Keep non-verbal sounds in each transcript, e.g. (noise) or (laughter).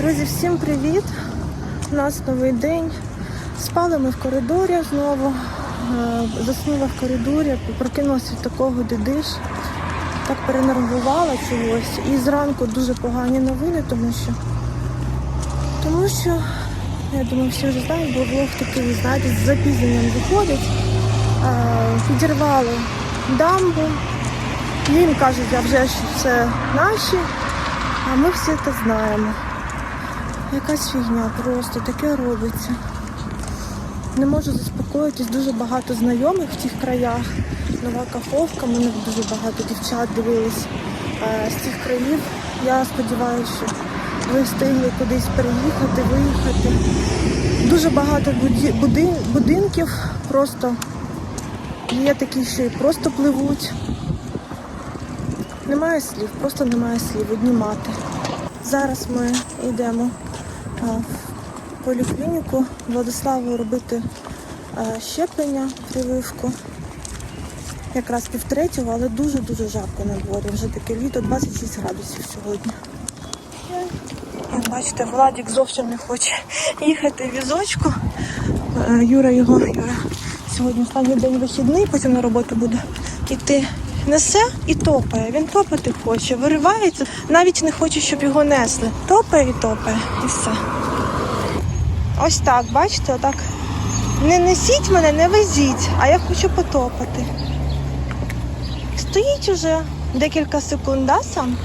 Друзі, всім привіт! У нас новий день. Спали ми в коридорі знову. Е, Заснула в коридорі, прокинулася від такого дидиш. Так перенервувала чогось. І зранку дуже погані новини, тому що, тому що, я думаю, всі вже знають, бо влог такий, ви знаєте, з запізненням виходить. Е, Підірвали дамбу. Їм кажуть, а вже ж це наші, а ми всі це знаємо. Якась фігня просто таке робиться. Не можу заспокоїтись, дуже багато знайомих в тих краях. Нова Каховка, мене дуже багато дівчат дивились е, з цих країв. Я сподіваюся, що ви встигли кудись переїхати, виїхати. Дуже багато будинків просто є такі, що і просто пливуть. Немає слів, просто немає слів, одні мати. Зараз ми йдемо поліклініку Владиславу робити щеплення, прививку. Якраз півтретього, але дуже-дуже жарко на дворі. Вже таке літо, 26 градусів сьогодні. Як бачите, Владик зовсім не хоче (laughs) їхати в візочку. Е, Юра його, Юра, сьогодні останній день вихідний, потім на роботу буде йти. Несе і топає. Він топати хоче, виривається, навіть не хоче, щоб його несли. Топає і топає, і все. Ось так, бачите, отак. Не несіть мене, не везіть, а я хочу потопати. Стоїть уже декілька секунд, да, сам?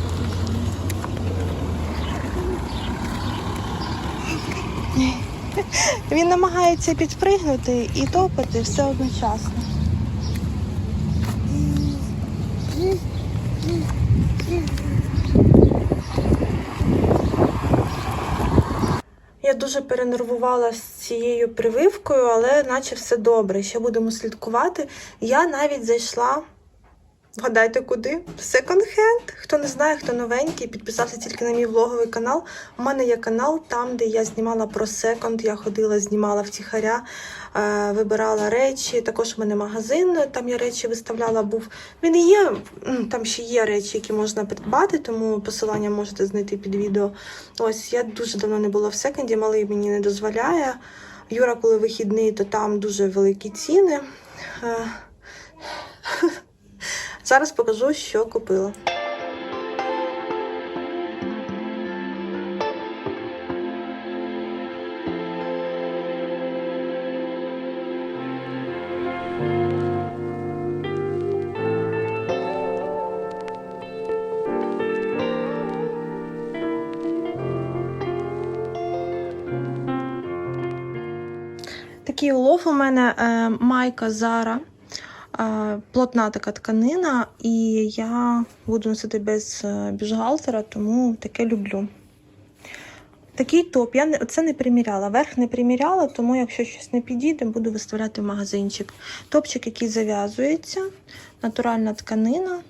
Він намагається підпригнути і топати все одночасно. Я дуже перенервувала з цією прививкою, але наче все добре. Ще будемо слідкувати. Я навіть зайшла. Вгадайте куди? Секонд-хенд. Хто не знає, хто новенький, підписався тільки на мій влоговий канал. У мене є канал там, де я знімала про секонд. Я ходила, знімала втіхаря, е, вибирала речі. Також у мене магазин, там я речі виставляла. Був він і є. Там ще є речі, які можна придбати, тому посилання можете знайти під відео. Ось я дуже давно не була в секонді, малий мені не дозволяє. Юра, коли вихідний, то там дуже великі ціни. Е, Зараз покажу, що купила. Такий улов у мене е, майка Зара. Плотна така тканина, і я буду носити без е, бюстгальтера, тому таке люблю. Такий топ. Я це не приміряла. Верх не приміряла, тому якщо щось не підійде, буду виставляти в магазинчик. Топчик, який зав'язується, натуральна тканина.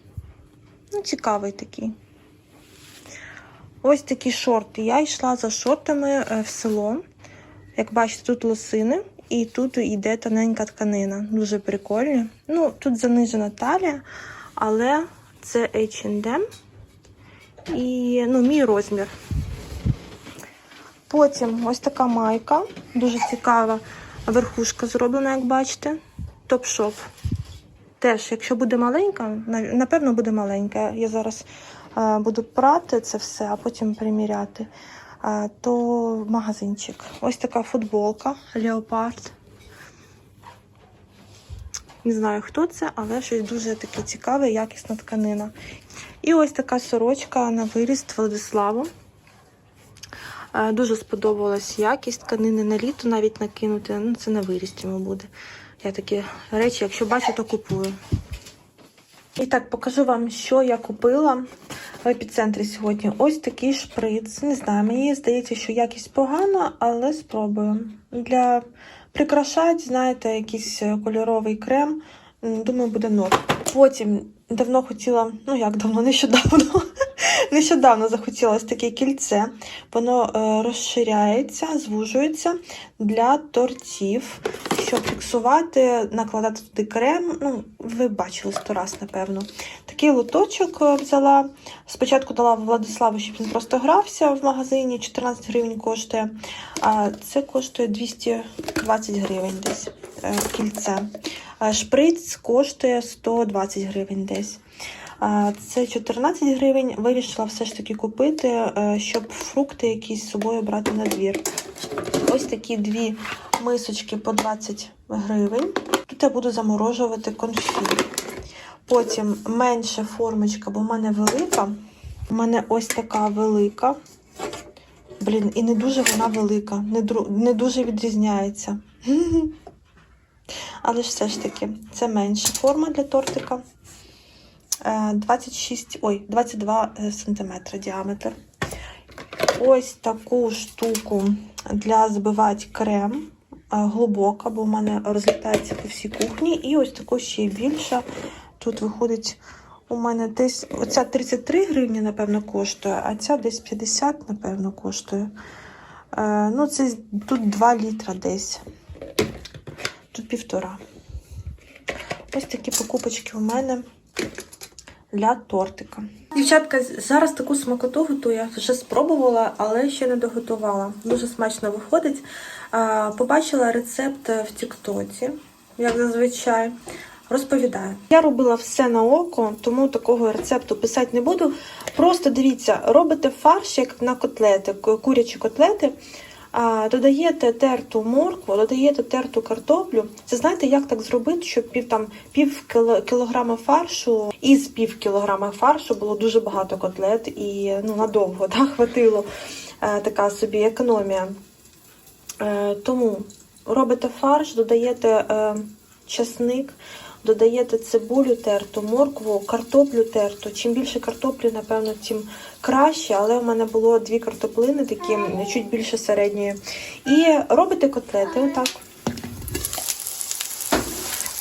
Ну, цікавий такий. Ось такі шорти. Я йшла за шортами е, в село. Як бачите, тут лосини. І тут йде тоненька тканина. Дуже прикольно. Ну, тут занижена талія, але це H&M. І ну, мій розмір. Потім ось така майка. Дуже цікава верхушка зроблена, як бачите. Топ-шоп. Теж, якщо буде маленька, напевно, буде маленька. Я зараз е, буду прати це все, а потім приміряти. То магазинчик. Ось така футболка Leopard. Не знаю, хто це, але щось дуже таке цікаве, якісна тканина. І ось така сорочка на виріст Владиславу. Дуже сподобалась якість тканини на літо навіть накинути. Ну, це на виріст йому буде. Я такі речі, якщо бачу, то купую. І так, покажу вам, що я купила в епіцентрі сьогодні. Ось такий шприц. Не знаю, мені здається, що якість погана, але спробую. Для прикрашати, знаєте, якийсь е, кольоровий крем. Думаю, буде норм. Потім давно хотіла, ну як давно, (laughs) нещодавно. Нещодавно захотілось таке кільце. Воно е, розширяється, звужується для тортів. Щоб фіксувати, накладати туди крем. Ну, ви бачили сто раз, напевно. Такий лоточок е, взяла. Спочатку дала Владиславу, щоб він просто грався в магазині. 14 гривень коштує. А це коштує 220 гривень десь е, кільце. Шприц коштує 120 гривень десь. Це 14 гривень. Вирішила все ж таки купити, е, щоб фрукти якісь з собою брати на двір. Ось такі дві мисочки по 20 гривень. Тут я буду заморожувати конфі. Потім менша формочка, бо в мене велика. У мене ось така велика. Блін, і не дуже вона велика, не, дру- не дуже відрізняється. (laughs) Але ж все ж таки, це менша форма для тортика. Е, 26, ой, 22 см діаметр. Ось таку штуку для збивати крем е, глибока, бо в мене розлітається по всій кухні. І ось таку ще більша. Тут виходить у мене десь оця 33 гривні, напевно, коштує, а ця десь 50, напевно, коштує. Е, ну, це тут 2 літра десь. Тут півтора. Ось такі покупочки у мене для тортика. Дівчатка, зараз таку смакоту готую. Я вже спробувала, але ще не доготувала. Дуже смачно виходить. Побачила рецепт в Тіктоці, як зазвичай. Розповідаю. Я робила все на око, тому такого рецепту писати не буду. Просто дивіться, робите фарш як на котлети, курячі котлети. Додаєте терту моркву, додаєте терту картоплю. Це знаєте, як так зробити, щоб пів там пів кілограма фаршу із пів кілограма фаршу було дуже багато котлет і ну надовго (laughs) так, хватило е, така собі економія. Е, тому робите фарш, додаєте е, часник, додаєте цибулю терту, моркву, картоплю терту. Чим більше картоплі, напевно, тим краще. Але у мене було дві картоплини, такі чуть більше середньої. І робите котлети, отак.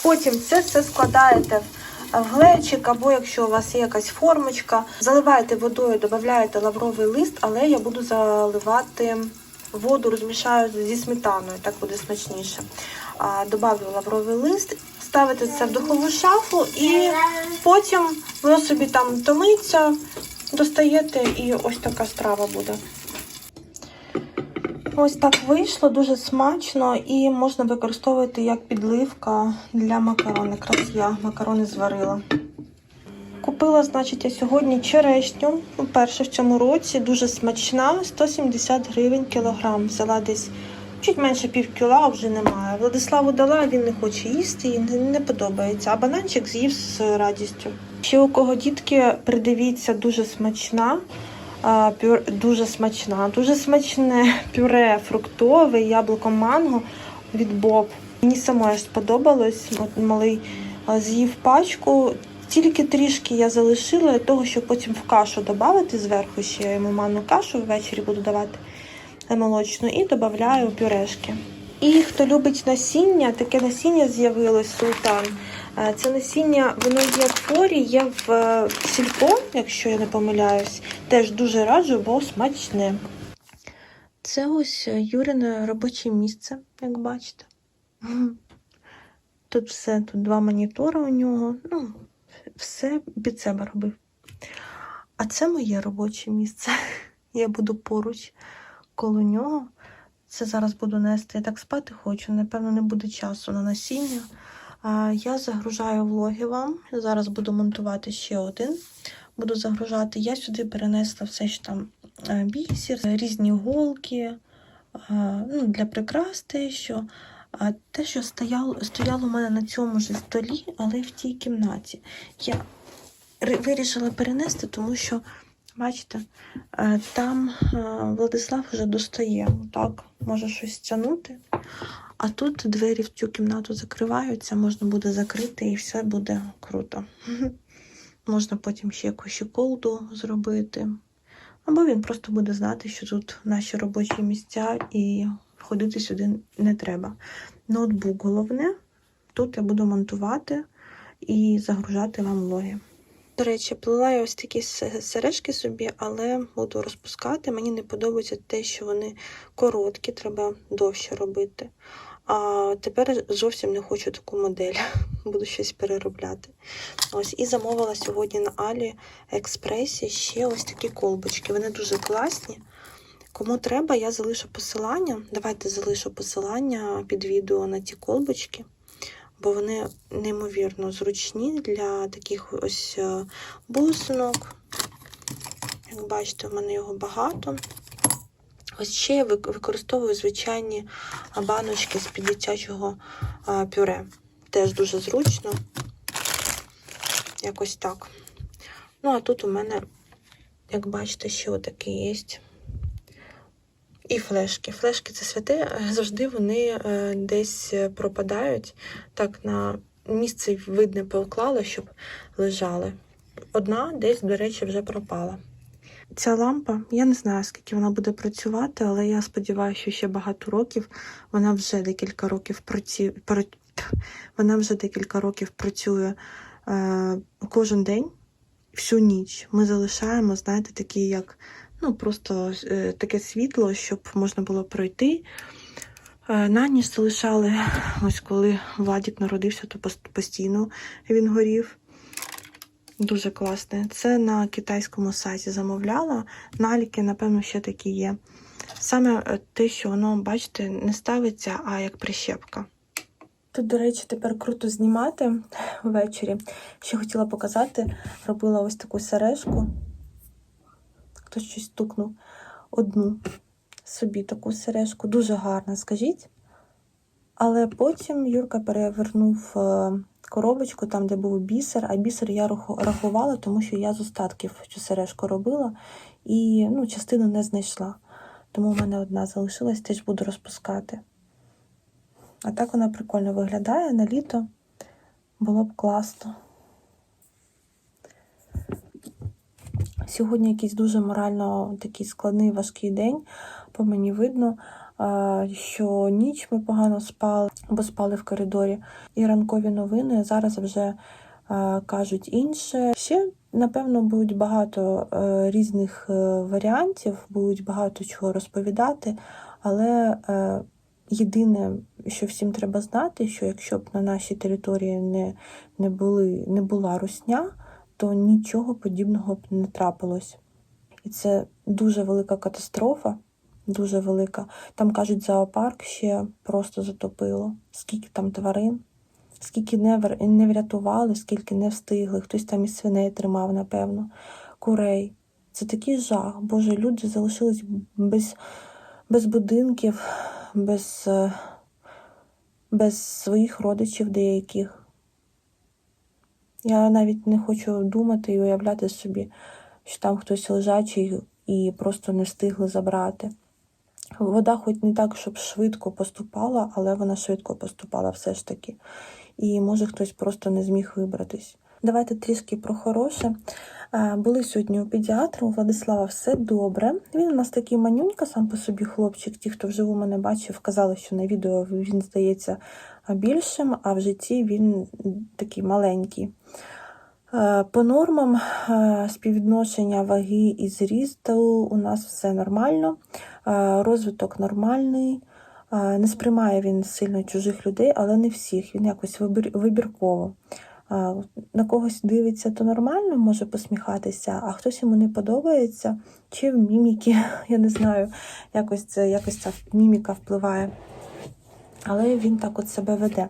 Потім це все складаєте в в глечик, або якщо у вас є якась формочка, заливаєте водою, додаєте лавровий лист, але я буду заливати воду, розмішаю зі сметаною, так буде смачніше. Добавлю лавровий лист, ставите це в духову шафу і потім воно собі там томиться, достаєте і ось така страва буде. Ось так вийшло, дуже смачно і можна використовувати як підливка для макарон. Якраз я макарони зварила. Купила, значить, я сьогодні черешню. Перше в цьому році, дуже смачна, 170 гривень кілограм. Взяла десь чуть менше пів кіла, вже немає. Владиславу дала, він не хоче їсти і не, подобається. А бананчик з'їв з радістю. Ще у кого дітки, придивіться, дуже смачна. Пюр- дуже смачна, дуже смачне пюре фруктове, яблуко манго від Боб. Мені самої сподобалось. От малий з'їв пачку. Тільки трішки я залишила для того, щоб потім в кашу додати зверху ще я йому манну кашу ввечері буду давати молочну і додаю пюрешки. І хто любить насіння, таке насіння з'явилось султан. Е, Це насіння, воно є в форі, є в е, сільпо, якщо я не помиляюсь. Теж дуже раджу, бо смачне. Це ось е, Юрине робоче місце, як бачите. Тут все, тут два монітори у нього. Ну, все під себе робив. А це моє робоче місце. (laughs) Я буду поруч коло нього. Це зараз буду нести. Я так спати хочу. Напевно, не буде часу на насіння. Я загружаю влоги вам. Зараз буду монтувати ще один. Буду загружати. Я сюди перенесла все, що там бісер, різні голки ну, для прикрас те, що. Те, що стояло, стояло у мене на цьому ж столі, але в тій кімнаті. Я вирішила перенести, тому що, бачите, е, там е, Владислав вже достає. Так, може щось тягнути. А тут двері в цю кімнату закриваються, можна буде закрити і все буде круто. (laughs) Можна потім ще якусь щеколду зробити. Або він просто буде знати, що тут наші робочі місця і ходити сюди не треба. Ноутбук головне. Тут я буду монтувати і загружати вам влоги. До речі, плела я ось такі сережки собі, але буду розпускати. Мені не подобається те, що вони короткі, треба довше робити. А тепер зовсім не хочу таку модель. (laughs) Буду щось переробляти. Ось і замовила сьогодні на Алі Експресі ще ось такі колбочки. Вони дуже класні. Кому треба, я залишу посилання. Давайте залишу посилання під відео на ті колбочки, бо вони неймовірно зручні для таких ось е, бусинок. Як бачите, в мене його багато. Ось ще я використовую звичайні баночки з-під дитячого пюре. Теж дуже зручно. Якось так. Ну, а тут у мене, як бачите, ще отакий є. І флешки. Флешки це святе, завжди вони е, десь е, пропадають. Так, на місце видне поклала, щоб лежали. Одна десь, до речі, вже пропала. Ця лампа, я не знаю, скільки вона буде працювати, але я сподіваюся, що ще багато років. Вона вже декілька років працює. (clears throat) Вона вже декілька років працює е, кожен день, всю ніч. Ми залишаємо, знаєте, такі як ну, просто е, таке світло, щоб можна було пройти. Е, на ніч залишали, ось коли Владік народився, то постійно він горів. Дуже класне. Це на китайському сайті замовляла. Наліки, напевно, ще такі є. Саме е, те, що воно, бачите, не ставиться, а як прищепка. Тут, до речі, тепер круто знімати ввечері. Ще хотіла показати, робила ось таку сережку. Хтось щось стукнув. Одну собі таку сережку. Дуже гарна, скажіть. Але потім Юрка перевернув е, коробочку, там, де був бісер, а бісер я рахувала, тому що я з остатків цю сережку робила і ну, частину не знайшла. Тому в мене одна залишилась, теж буду розпускати. А так вона прикольно виглядає на літо. Було б класно. Сьогодні якийсь дуже морально такий складний важкий день. По мені видно, що ніч ми погано спали, бо спали в коридорі. І ранкові новини зараз вже кажуть інше. Ще, напевно, будуть багато е, різних е, варіантів, будуть багато чого розповідати, але е, єдине, що всім треба знати, що якщо б на нашій території не, не, були, не була русня, то нічого подібного б не трапилось. І це дуже велика катастрофа, дуже велика. Там кажуть, зоопарк ще просто затопило. Скільки там тварин, скільки не, вр- не врятували, скільки не встигли. Хтось там і свиней тримав, напевно, курей. Це такий жах. Боже, люди залишились без, без будинків, без, е, без своїх родичів деяких. Я навіть не хочу думати і уявляти собі, що там хтось лежачий і просто не встигли забрати. Вода хоч не так, щоб швидко поступала, але вона швидко поступала все ж таки. І може хтось просто не зміг вибратись. Давайте трішки про хороше. Е, Були сьогодні у педіатра, у Владислава все добре. Він у нас такий манюнька, сам по собі хлопчик. Ті, хто вживу мене бачив, казали, що на відео він здається більшим, а в житті він такий маленький. Е, По нормам е, співвідношення ваги і зрісту у нас все нормально, розвиток нормальний. Не сприймає він сильно чужих людей, але не всіх. Він якось вибірково. На когось дивиться, то нормально, може посміхатися, а хтось йому не подобається, чи в міміки, (laughs) я не знаю, якось, це, якось ця міміка впливає. Але він так от себе веде.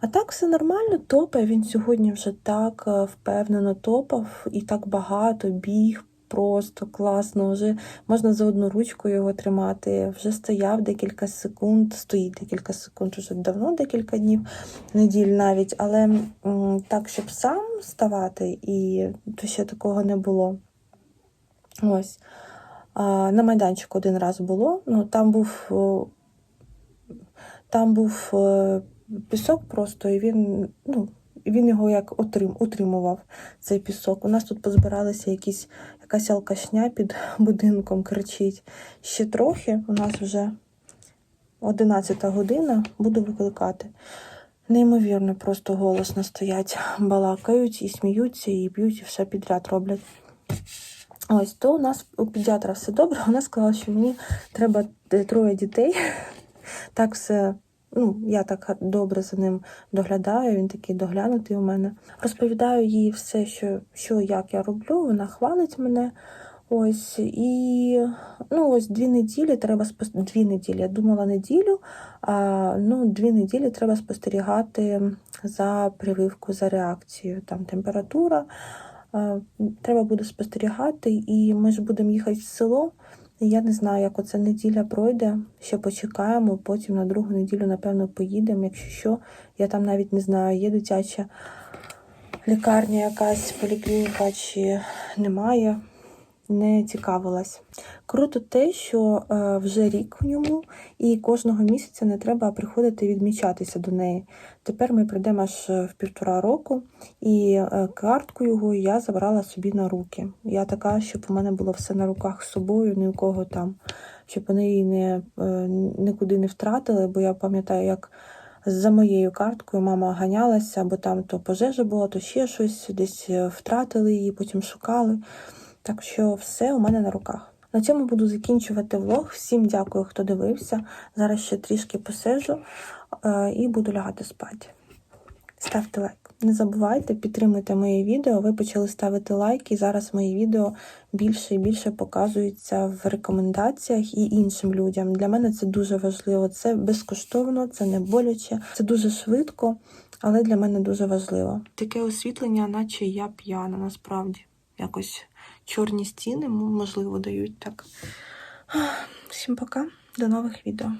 А так все нормально, топає. Він сьогодні вже так е, впевнено топав і так багато біг. Просто класно, вже можна за одну ручку його тримати. Вже стояв декілька секунд, стоїть декілька секунд, вже давно декілька днів, неділь навіть. Але так, щоб сам ставати, і то ще такого не було. Ось. А, на майданчику один раз було. Ну, там був, там був е, пісок просто, і він, ну, він його як отрим, утримував, цей пісок. У нас тут позбиралися якісь, якась алкашня під будинком кричить. Ще трохи, у нас вже 11 година, буду викликати. Неймовірно, просто голосно стоять, балакають і сміються, і б'ють, і все підряд роблять. Ось то у нас у педіатра все добре. Вона сказала, що мені треба е, троє дітей. (laughs) Так все Ну, я так добре за ним доглядаю, він такий доглянутий у мене. Розповідаю їй все, що, що як я роблю, вона хвалить мене. Ось і ну ось дві неділі треба спос... дві неділі. Я думала неділю, а ну дві неділі треба спостерігати за прививку, за реакцією. Там температура. Треба буде спостерігати, і ми ж будемо їхати в село. Я не знаю, як оця неділя пройде. Ще почекаємо. Потім на другу неділю, напевно, поїдемо. Якщо що, я там навіть не знаю, є дитяча лікарня, якась поліклініка чи немає. Не цікавилась. Круто те, що е, вже рік в ньому, і кожного місяця не треба приходити відмічатися до неї. Тепер ми прийдемо аж в півтора року, і е, картку його я забрала собі на руки. Я така, щоб у мене було все на руках з собою, ні у кого там, щоб вони її не, е, нікуди не втратили, бо я пам'ятаю, як за моєю карткою мама ганялася, бо там то пожежа була, то ще щось, десь е, втратили її, потім шукали. Так що все у мене на руках. На цьому буду закінчувати влог. Всім дякую, хто дивився. Зараз ще трішки посижу е, і буду лягати спати. Ставте лайк. Не забувайте, підтримуйте мої відео. Ви почали ставити лайки, і зараз мої відео більше і більше показуються в рекомендаціях і іншим людям. Для мене це дуже важливо. Це безкоштовно, це не боляче, це дуже швидко, але для мене дуже важливо. Таке освітлення, наче я п'яна, насправді. Якось чорні стіни, можливо, дають так. Всім пока, до нових відео.